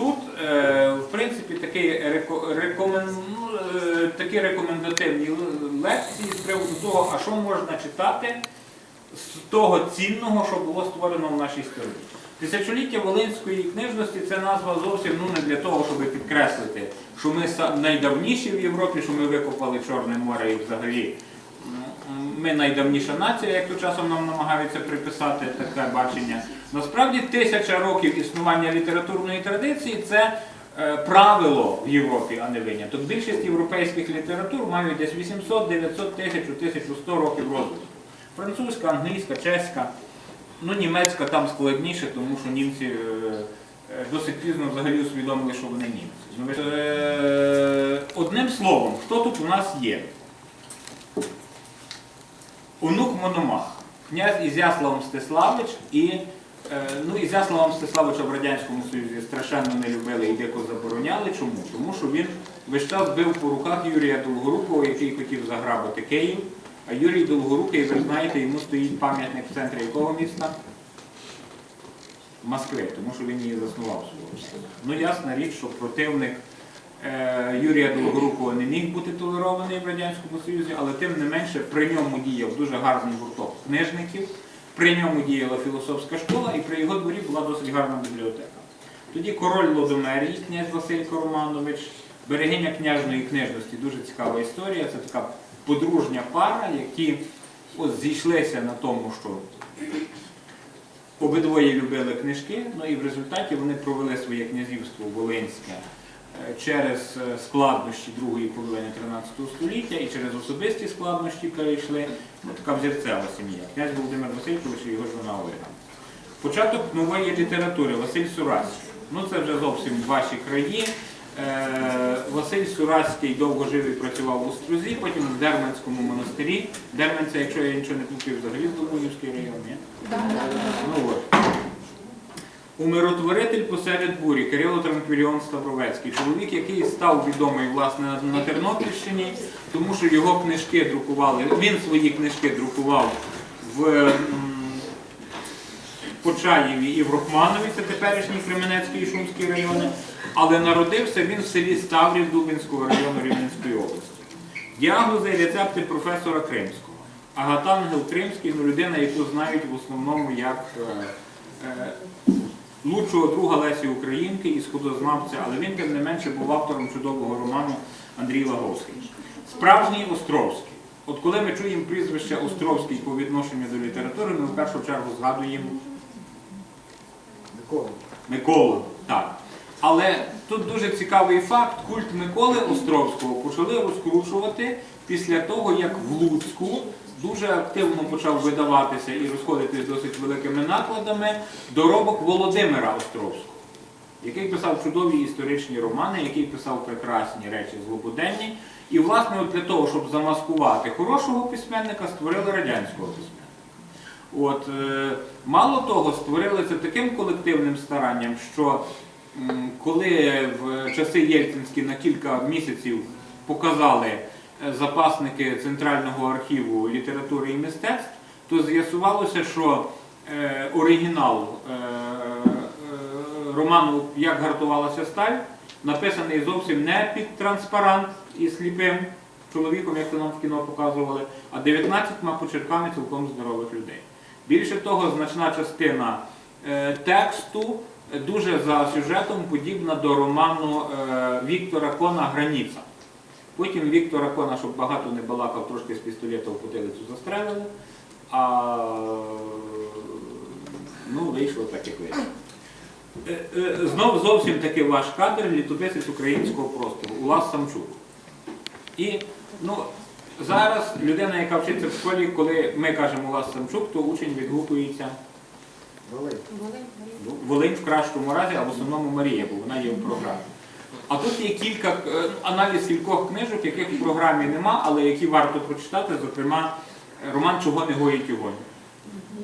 Тут, е, в принципі, рекомен... ну, е, такі рекомендативні лекції з приводу того, а що можна читати з того цінного, що було створено в нашій стороні. Тисячоліття Волинської книжності це назва зовсім ну, не для того, щоб підкреслити, що ми найдавніші в Європі, що ми викопали Чорне море і взагалі ми найдавніша нація, як то часом нам намагаються приписати таке бачення. Насправді тисяча років існування літературної традиції це е, правило в Європі, а не виняток. Більшість європейських літератур мають десь 800, 900, 1000, 1100 років розвитку. Французька, англійська, чеська, ну німецька там складніше, тому що німці е, е, досить пізно взагалі усвідомили, що вони німці. Ну, Одним словом, хто тут у нас є? Онук Мономах, князь Ізяслав Мстиславич і е, ну, Ізяслава Мстиславича в Радянському Союзі страшенно не любили і дико забороняли. Чому? Тому що він весь час бив по руках Юрія Долгорукого, який хотів заграбити Київ. А Юрій Долгорукий, ви знаєте, йому стоїть пам'ятник в центрі якого міста? Москви, тому що він її заснував свого часу. Ну, ясна річ, що противник е, Юрія Долгорукого не міг бути толерований в Радянському Союзі, але тим не менше при ньому діяв дуже гарний гурток книжників, при ньому діяла філософська школа, і при його дворі була досить гарна бібліотека. Тоді король Лодомерій, князь Василько Романович, берегиня княжної книжності, дуже цікава історія. Це така подружня пара, які от зійшлися на тому, що Обидвоє любили книжки, ну і в результаті вони провели своє князівство Волинське через е, складнощі другої половини 13 століття і через особисті складнощі перейшли. Ну, така взірцева сім'я. Князь Володимир Васильович і його жона Ольга. Початок нової літератури Василь Сураський. Ну це вже зовсім ваші краї. Е, Василь Сураський довго жив і працював у Струзі, потім в Дерманському монастирі. Дерманця, якщо я нічого не плутаю, взагалі з Долбунівський район, ні? Ну от. Умиротворитель посеред бурі Кирило Транквіліон Ставровецький. Чоловік, який став відомий власне на- Тернопільщині, тому що його книжки друкували. Він свої книжки друкував в Почаєві і в Рохманові, це теперішній Кременецький і Шумський райони. Але народився він в селі Ставрів Дубинського району Рівненської області. Діагнози і рецепти професора Кримського. Агатангел Кримський ну, людина, яку знають в основному як е, е, лучшого друга Лесі Українки і сходознавця, але він тим не менше був автором чудового роману Андрій Лаговський. Справжній Островський. От коли ми чуємо прізвище Островський по відношенню до літератури, ми в першу чергу згадуємо Миколу. Так. Але тут дуже цікавий факт, культ Миколи Островського почали розкручувати після того, як в Луцьку дуже активно почав видаватися і розходитись досить великими накладами доробок Володимира Островського, який писав чудові історичні романи, який писав прекрасні речі злободенні. І, власне, от для того, щоб замаскувати хорошого письменника, створили радянського письменника. От, е, мало того, створили це таким колективним старанням, що коли в часи Єльцинські на кілька місяців показали запасники Центрального архіву літератури і мистецтв, то з'ясувалося, що е, оригінал е, е, роману Як гартувалася сталь написаний зовсім не під транспарант і сліпим чоловіком, як це нам в кіно показували, а 19 почерками цілком здорових людей. Більше того, значна частина е, тексту е, дуже за сюжетом подібна до роману е, Віктора Кона Граніца. Потім Віктора Кона, щоб багато не балакав, трошки з пістолета в потилицю застрелили, а ну, вийшло так, як вийшло. Е, е, Знов зовсім таки ваш кадр літописець українського простору, Улас Самчук. І ну, зараз людина, яка вчиться в школі, коли ми кажемо Улас Самчук, то учень відгукується Волинь в кращому разі, а в основному Марія, бо вона є в програмі. А тут є кілька е, аналіз кількох книжок, яких в програмі нема, але які варто прочитати, зокрема, роман Чого не гоїть огонь,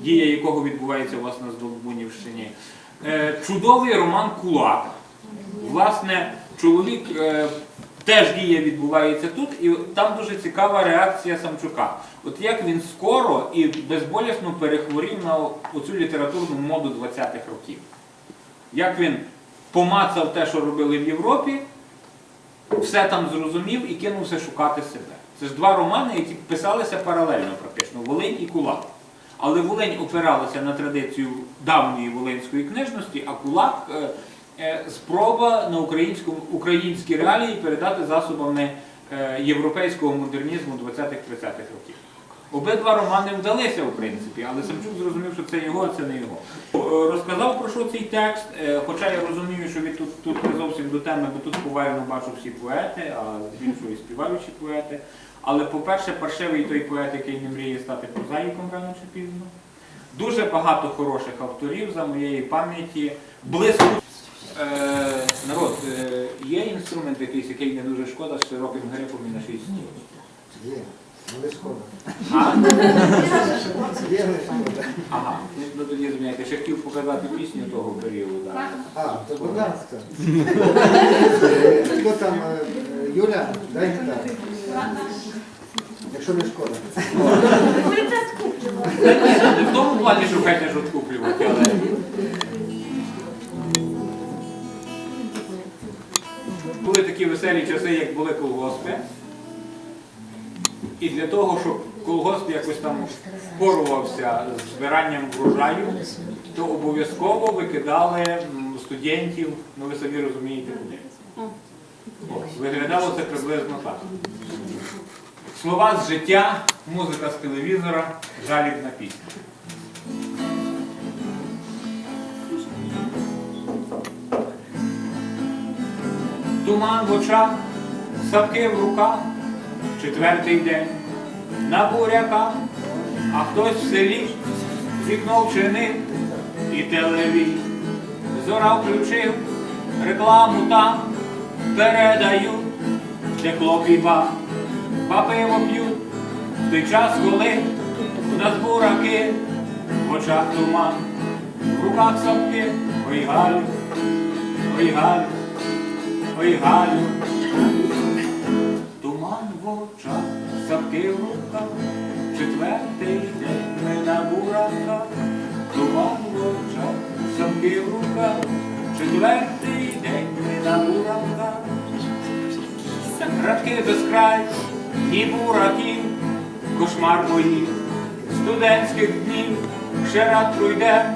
дія якого відбувається власне з Долбунівщині. Е, Чудовий роман Кулак. Власне, чоловік е, теж дія відбувається тут, і там дуже цікава реакція Самчука. От як він скоро і безболісно перехворів на оцю літературну моду 20-х років. Як він помацав те, що робили в Європі, все там зрозумів і кинувся шукати себе. Це ж два романи, які писалися паралельно практично Волинь і Кулак. Але Волинь опиралася на традицію давньої волинської книжності, а Кулак е, е, спроба на українські реалії передати засобами е, європейського модернізму 20-30-х років. Обидва романи вдалися, в принципі, але Самчук зрозумів, що це його, а це не його. Е, Розказав про що цей текст, е, хоча я розумію, що він тут, тут не зовсім до теми, бо тут повально бачу всі поети, а здебільшого і співаючі поети. Але, по-перше, паршивий той поет, який не мріє стати прозаїком рано чи пізно. Дуже багато хороших авторів за моєї пам'яті. Близько. Е, народ, е, є інструмент якийсь, який не дуже шкода, з широким грифом і на шість стіл. Шкода. Є, шкода. Ага, ну тоді зміняйте. Ще хотів показати пісню того періоду. А, то будь ласка. Хто там, е, Юля, дай гітару. Якщо не шкода. Не в тому плані шукайте ж откуплювати, але. Були такі веселі часи, як були колгоспи. І для того, щоб колгосп якось там впорувався з збиранням врожаю, то обов'язково викидали студентів, ну ви самі розумієте куди. Виглядало це приблизно так. Слова з життя, музика з телевізора, жалібна пісня. Туман в очах, сапки в руках, четвертий день на буряках, а хтось в селі вікно вчинив і телевізор. Зора включив, рекламу там передають, де хлопці ба, папиво п'ють, в той час, коли у нас бураки, в очах туман, в руках сапки, ой Галю, ой Галю, ой Галю. Туман сапки в руках, четвертий день ми на бураках, туман в очах, сапки в руках, четвертий день ми на бураках. Радки без край, ні бураків, кошмар моїх студентських днів, ще рад пройде,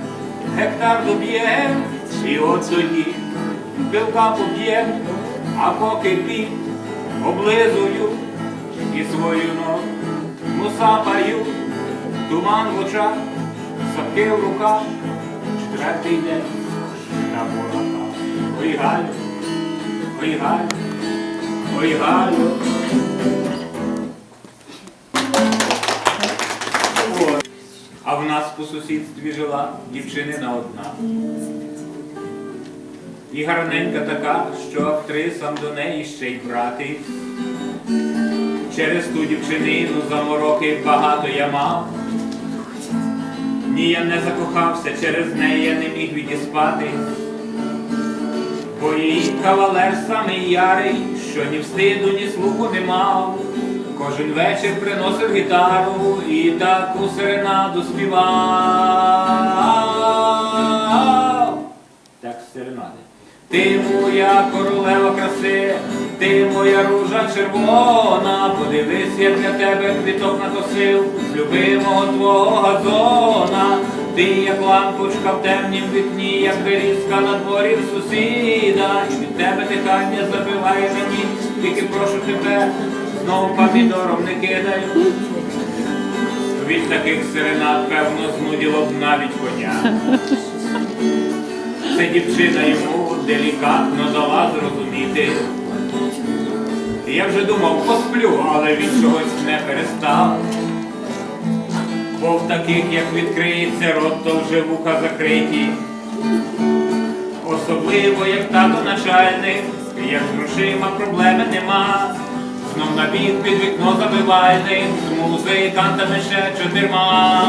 гектар доб'єм, і от тоді пилка поб'єм, а поки під облизую і свою ногу Муса мусапаю, туман в очах, сапки в руках, четвертий день на бураках. Ой, Галю, ой, Галю. Ой, Галю. От. А в нас по сусідстві жила дівчинина одна. І гарненька така, що актрисам до неї ще й брати. Через ту дівчинину замороки багато я мав. Ні, я не закохався, через неї я не міг відіспати. Бо її кавалер самий ярий, що ні встиду, ні слуху не мав. Кожен вечір приносив гітару і таку серенаду співав. Так серенади. Ти моя королева краси, ти моя ружа червона, подивись, я для тебе квіток накосив, з любимого твого газона. Ти як лампочка в темнім вікні, як берізка на дворі сусіда, і від тебе дихання забиває мені, тільки прошу тебе, знову помідором не кидай. Від таких серенад, певно, знуділо б навіть коня. Це дівчина йому делікатно дала зрозуміти. Я вже думав, посплю, але він чогось не перестав. Бо в таких, як відкриється рот, то вже вуха закриті. Особливо, як тато начальник, як з грошима проблеми нема. Знов на бік під вікно забивальник, з музикантами ще чотирма.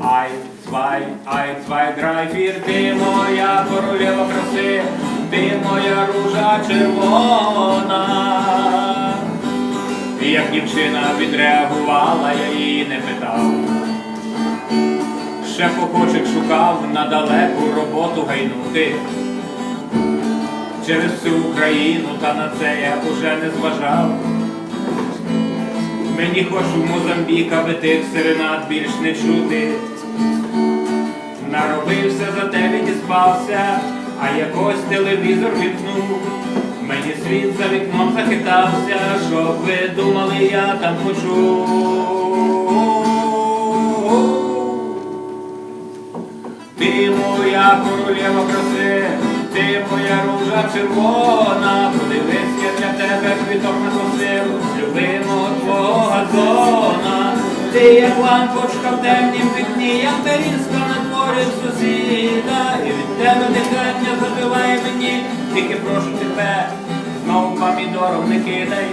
Ай, цвай, ай, цвай, драйфір, ти моя королева краси, ти моя ружа червона. Як дівчина відреагувала, я її не питав. ще охочих шукав на далеку роботу гайнути. Через всю Україну, та на це я уже не зважав. Мені хоч у Мозамбік, аби тих серенад більш не чути. Наробився за те відіспався, а якось телевізор вімкнув. Мені світ за вікном захитався, щоб ви думали, я там почув. Ти моя королева краси, ти моя ружа червона, подивись, я для тебе квіток носив, любимого твого газона. Ти як лампочка в темнім вікні, як берізка на в сусіда, і від тебе дихання забиває мені, тільки прошу тебе, знову помідором не кидай.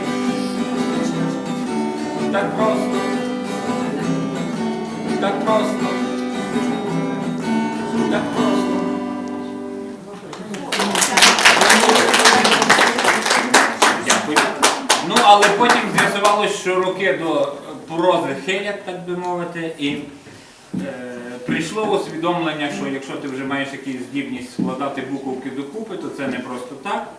Так просто, так просто. Так просто. Дякую. Ну, але потім з'ясувалось, що роки до прози хилять, так би мовити, і е, прийшло усвідомлення, що якщо ти вже маєш якусь здібність складати буковки докупи, то це не просто так.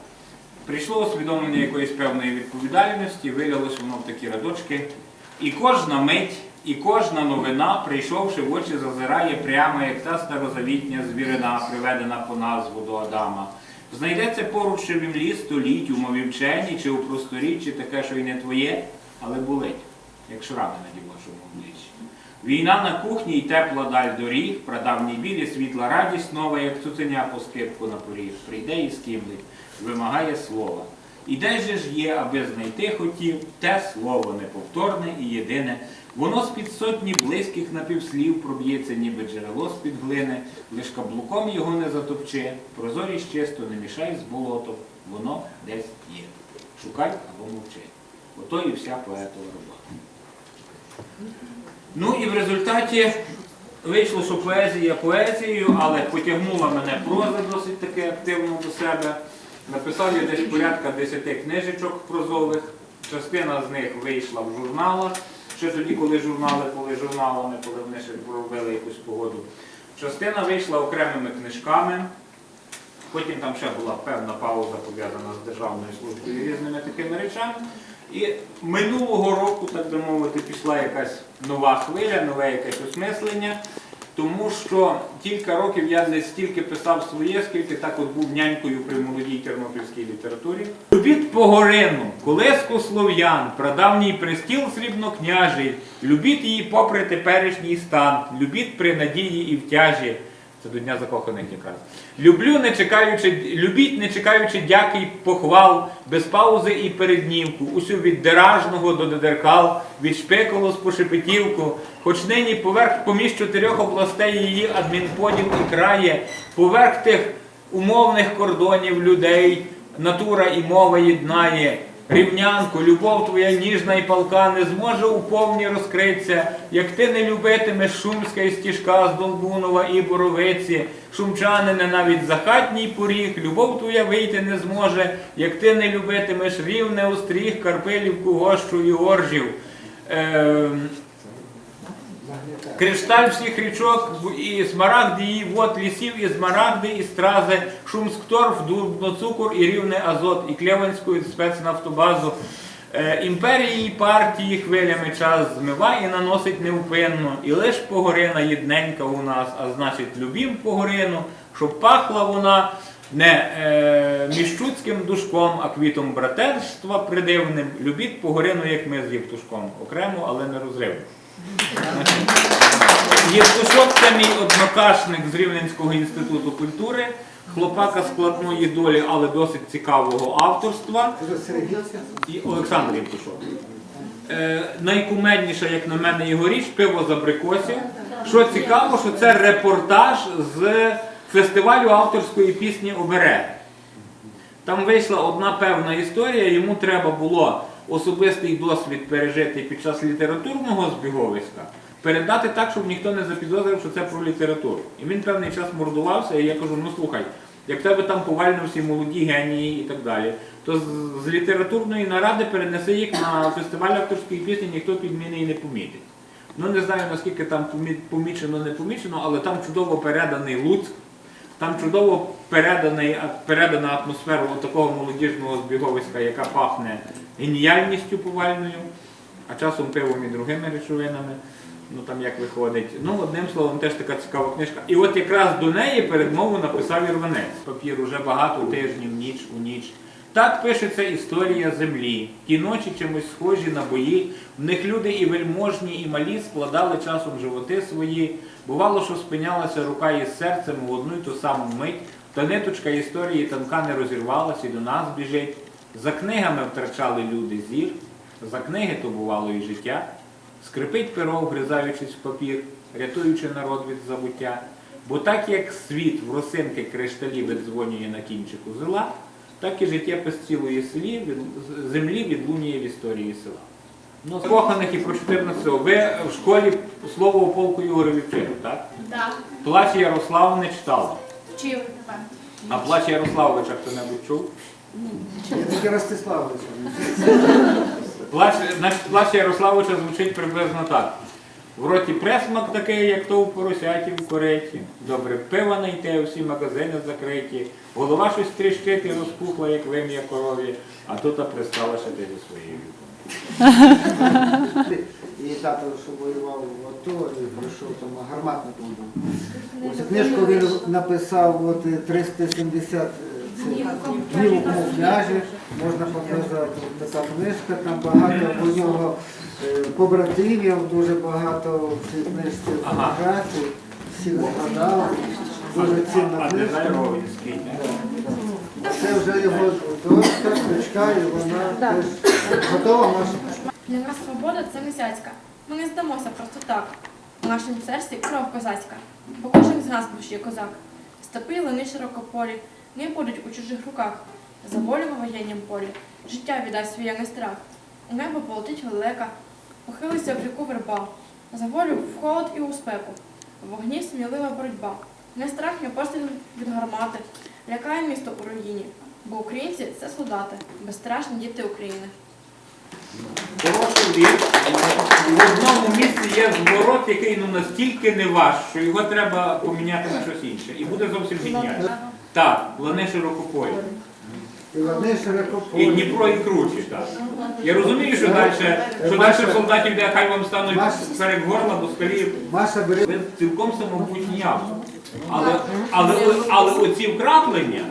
Прийшло усвідомлення якоїсь певної відповідальності, вилилось воно в такі рядочки. І кожна мить, і кожна новина, прийшовши в очі, зазирає прямо, як та старозавітня звірина, приведена по назву до Адама. Знайдеться поруч в імлі століть, у мові вчені, чи у просторі, чи таке, що й не твоє, але болить, як шрами на дівочому обличчі. Війна на кухні й тепла даль доріг, прадавній білі світла радість нова, як цуценя по скипку на поріг, прийде і скимлить, вимагає слова. І де же ж є, аби знайти хотів, те слово неповторне і єдине. Воно з-під сотні близьких напівслів проб'ється, ніби джерело з-під глини, лиш каблуком його не затопчи, прозорість чисто не мішай з болотом, воно десь є. Шукай або мовчи. Ото і вся поетова робота. Ну і в результаті вийшло, що поезія поезією, але потягнула мене проза досить таки активно до себе. Написав я десь порядка 10 книжечок прозових. Частина з них вийшла в журналах. Ще тоді, коли журнали були журналами, коли вони ще робили якусь погоду. Частина вийшла окремими книжками. Потім там ще була певна пауза пов'язана з державною службою і різними такими речами. І минулого року, так би мовити, пішла якась нова хвиля, нове якесь осмислення. Тому що кілька років я не стільки писав своє, скільки так от був нянькою при молодій тернопільській літературі. Любіть Погорину, колеску слов'ян, прадавній престіл срібнокняжий, любіть її попри теперішній стан, любіть при надії і втяжі. Це до Дня закоханих якраз. Люблю, не чекаючи, любіть, не чекаючи дяки й похвал, без паузи і переднівку, усю від деражного до дедеркал, від шпиколу з пошепетівку, хоч нині поверх поміж чотирьох областей її адмінподіл і крає, поверх тих умовних кордонів людей, натура і мова єднає. Рівнянко, любов твоя ніжна і палка не зможе уповні розкритися, як ти не любитимеш шумська і стіжка з Долбунова і Боровиці, шумчанине навіть захатній поріг, любов твоя вийти не зможе, як ти не любитимеш рівне остріг, Карпилівку, Гощу і Оржів. Ем, Кришталь всіх річок і смарагди її вод лісів, і змарагди, і стрази, Шумскторф, Дубноцукор і рівне Азот, і Клеванську, і спецнафтобазу. Е, імперії і партії хвилями час змиває і наносить невпинно, і лиш погорина єдненька у нас, а значить любім погорину, щоб пахла вона не е, міщуцьким душком, а квітом братерства придивним. Любіть погорину, як ми з Євтушком, окремо, але не розривно. Євтушок це мій однокашник з Рівненського інституту культури, хлопака складної долі, але досить цікавого авторства. І Олександр Євтушок. Е, найкумедніша, як на мене, його річ пиво з абрикосів. Що цікаво, що це репортаж з фестивалю авторської пісні Оберег. Там вийшла одна певна історія, йому треба було особистий досвід пережити під час літературного збіговиська, передати так, щоб ніхто не запідозрив, що це про літературу. І він певний час мордувався, і я кажу, ну слухай, як тебе там повально всі молоді генії і так далі, то з, з літературної наради перенеси їх на фестиваль авторської пісні, ніхто підміни і не помітить. Ну не знаю наскільки там помічено, не помічено, але там чудово переданий Луцьк, там чудово переданий, передана атмосфера такого молодіжного збіговиська, яка пахне геніальністю повальною, а часом пивом і другими речовинами. Ну там як виходить. Ну, одним словом, теж така цікава книжка. І от якраз до неї передмову написав Ірванець. Папір уже багато тижнів, ніч у ніч. Так пишеться історія землі. Ті ночі чимось схожі на бої. В них люди і вельможні, і малі складали часом животи свої. Бувало, що спинялася рука із серцем у одну й ту саму мить, та ниточка історії тонка не розірвалась і до нас біжить. За книгами втрачали люди зір, за книги то бувало і життя. Скрипить перо, вгризаючись в папір, рятуючи народ від забуття. Бо так як світ в росинки кришталі видзвонює на кінчику зила, так і життєпис цілої селі від, землі відлунює в історії села. Ну, з коханих і про 14 ви в школі слово полку Ігореві вчили, так? Да, Плач Ярославни читала. вчив тепер. А плач Ярославовича хто-небудь чув? Я тільки Ростиславович. Плач, плач Ярославовича звучить приблизно так. В роті пресмак такий, як то в поросяті в кореті. Добре пива знайти, всі магазини закриті. Голова щось тріщить і розпухла, як вим'я корові, а тут пристала ще ти зі своєю любов'ю. І тато, що воював в АТО, і пройшов там гарматником був. Книжку він написав от, е, 370 цих у камуфляжі, можна показати. Така книжка, там багато у нього е, побратимів, дуже багато в цій книжці фотографій, всіх згадав. Дуже цінна книжка. Це вже його дочка, дочка, і вона теж готова наша. Для нас свобода це місяцька. Ми не здамося просто так. У нашому серці кров козацька, бо кожен з нас душі козак. Степи лини широкополі, не будуть у чужих руках. За волю в воєннім полі, життя віддасть своє не страх. У небо полетить лелека, похилиться в ріку верба. За волю в холод і у спеку. В вогні смілива боротьба. Не страх, не постріл від гармати. Лякає місто у руїні. Бо українці це солдати, безстрашні діти України. Хороший вірш. В одному місці є зворот, який ну настільки не ваш, що його треба поміняти на щось інше. І буде зовсім геніально. Так, лани широкополі. І Дніпро і круче, так. Я розумію, що далі, що далі солдатів, де хай вам стануть перед горла, бо скоріше ви цілком самобутній автор. Але, але, але оці вкраплення,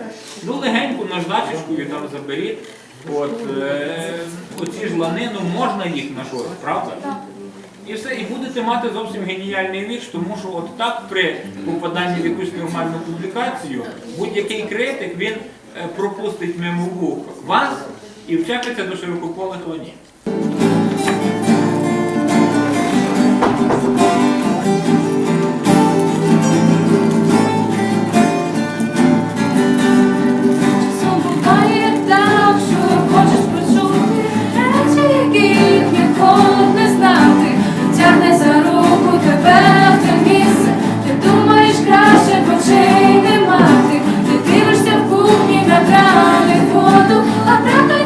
ну легенько наждачечкою там заберіть. От, е, оці ж лани, ну можна їх на щось, правда? І все, і будете мати зовсім геніальний вірш, тому що от так при попаданні в якусь нормальну публікацію будь-який критик він е, пропустить мимо вуха вас і вчепиться до широкополих ланів. Mata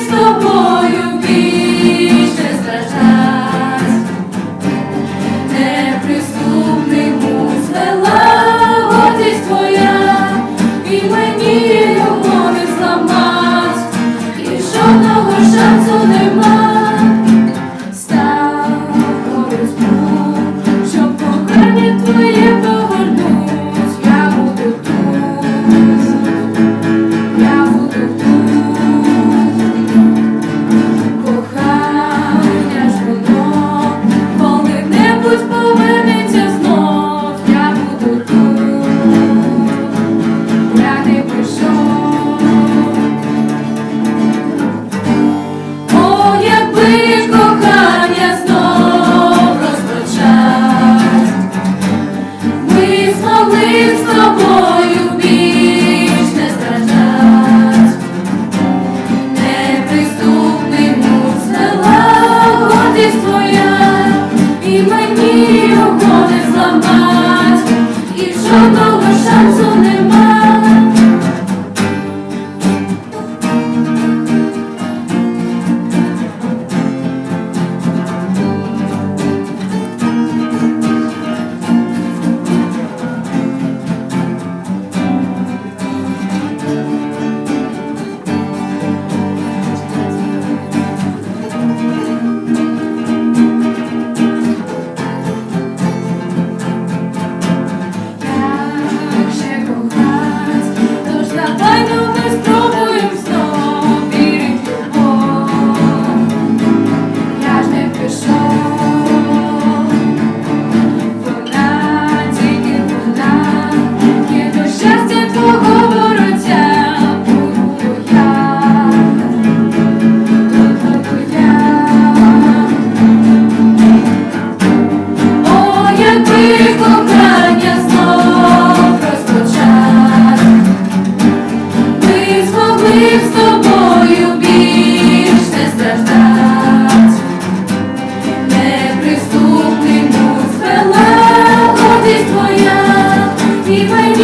з тобою.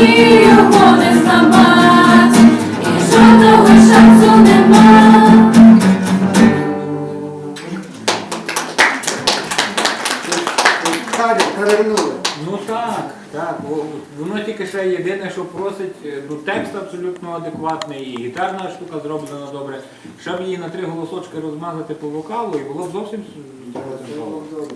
його не зламать, і жодного шансу нема. Ну так, так. Воно тільки ще єдине, що просить, е, ну текст абсолютно адекватний, і гітарна штука зроблена добре. Ще її на три голосочки розмазати по вокалу, і було б зовсім. Добре.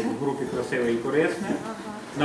в групі красиве і корисне.